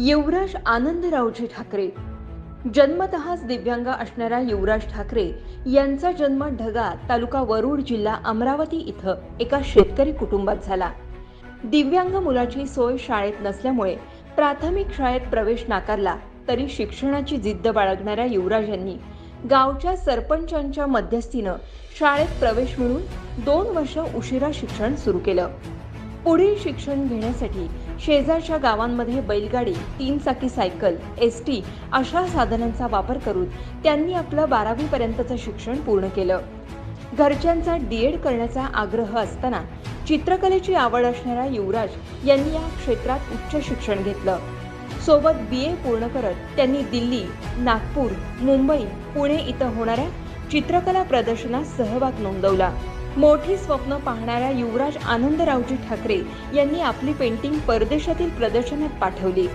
युवराज आनंदरावजी ठाकरे. जन्मतःच दिव्यांग असणाऱ्या युवराज ठाकरे यांचा जन्म ढगा तालुका वरुड जिल्हा अमरावती इथं एका शेतकरी कुटुंबात झाला. दिव्यांग मुलाची सोय शाळेत नसल्यामुळे प्राथमिक शाळेत प्रवेश नाकारला तरी शिक्षणाची जिद्द बाळगणाऱ्या युवराज यांनी गावच्या सरपंचांच्या मध्यस्थीनं शाळेत प्रवेश मिळून दोन वर्ष उशिरा शिक्षण सुरू केलं. पुढील शिक्षण घेण्यासाठी शेजारच्या गावांमध्ये बैलगाडी तीन चाकी सायकल एस टी अशा साधनांचा वापर करून त्यांनी आपलं बारावी पर्यंतचं शिक्षण पूर्ण केलं. घरच्यांचा डीएड करण्याचा आग्रह असताना चित्रकलेची आवड असणाऱ्या युवराज यांनी या क्षेत्रात उच्च शिक्षण घेतलं. सोबत बी ए पूर्ण करत त्यांनी दिल्ली नागपूर मुंबई पुणे इथं होणाऱ्या चित्रकला प्रदर्शनात सहभाग नोंदवला. मोठी स्वप्न पाहणाऱ्या युवराज आनंदरावजी ठाकरे यांनी आपली पेंटिंग परदेशातील प्रदर्शनात पाठवली.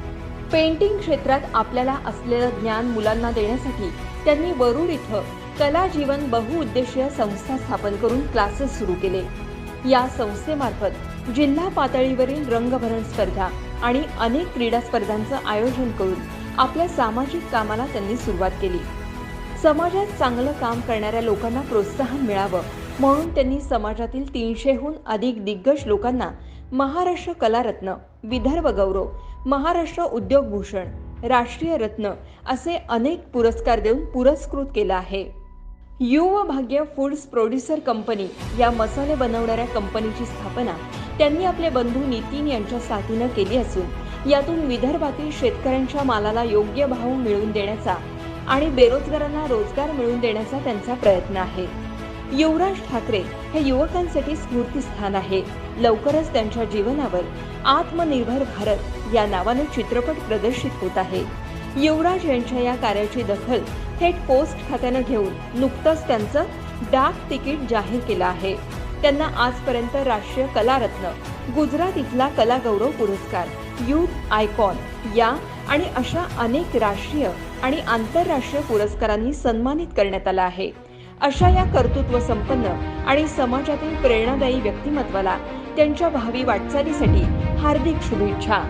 पेंटिंग क्षेत्रात आपल्याला असलेलं ज्ञान मुलांना देण्यासाठी त्यांनी वरुड इथं कला जीवन बहुउद्देशीय संस्था स्थापन करून क्लासेस सुरू केले. या संस्थेमार्फत जिल्हा पातळीवरील रंगभरण स्पर्धा आणि अनेक क्रीडा स्पर्धांचं आयोजन करून आपल्या सामाजिक कामाला त्यांनी सुरुवात केली. समाजात चांगलं काम करणाऱ्या लोकांना प्रोत्साहन मिळावं म्हणून त्यांनी समाजातील तीनशेहून अधिक दिग्गज लोकांना महाराष्ट्र कलारत्न विदर्भ गौरव महाराष्ट्र उद्योगभूषण राष्ट्रीय रत्न असे अनेक पुरस्कार देऊन पुरस्कृत केलं आहे. युव भाग्य फूड्स प्रोड्युसर कंपनी या मसाले बनवणाऱ्या कंपनीची स्थापना त्यांनी आपले बंधू नितीन यांच्या साथीनं केली असून यातून विदर्भातील शेतकऱ्यांच्या मालाला योग्य भाव मिळवून देण्याचा आणि बेरोजगारांना रोजगार मिळवून देण्याचा त्यांचा प्रयत्न आहे. युवराज ठाकरे हे युवकांसाठी स्फूर्तीस्थान आहे. लवकरच त्यांच्या जीवनावर आत्मनिर्भर भारत या नावाने चित्रपट प्रदर्शित होत आहे. युवराज यांच्या या कार्याची दखल थेट पोस्ट खात्यानं घेऊन नुकतंच त्यांचं डाक तिकीट जाहीर केलं आहे. त्यांना आजपर्यंत राष्ट्रीय कलारत्न गुजरात इथला कला गौरव पुरस्कार युथ आयकॉन या आणि अशा अनेक राष्ट्रीय आणि आंतरराष्ट्रीय पुरस्कारांनी सन्मानित करण्यात आलं आहे. अशा या कर्तृत्व संपन्न आणि समाजातील प्रेरणादायी व्यक्तिमत्वाला त्यांच्या भावी वाटचालीसाठी हार्दिक शुभेच्छा.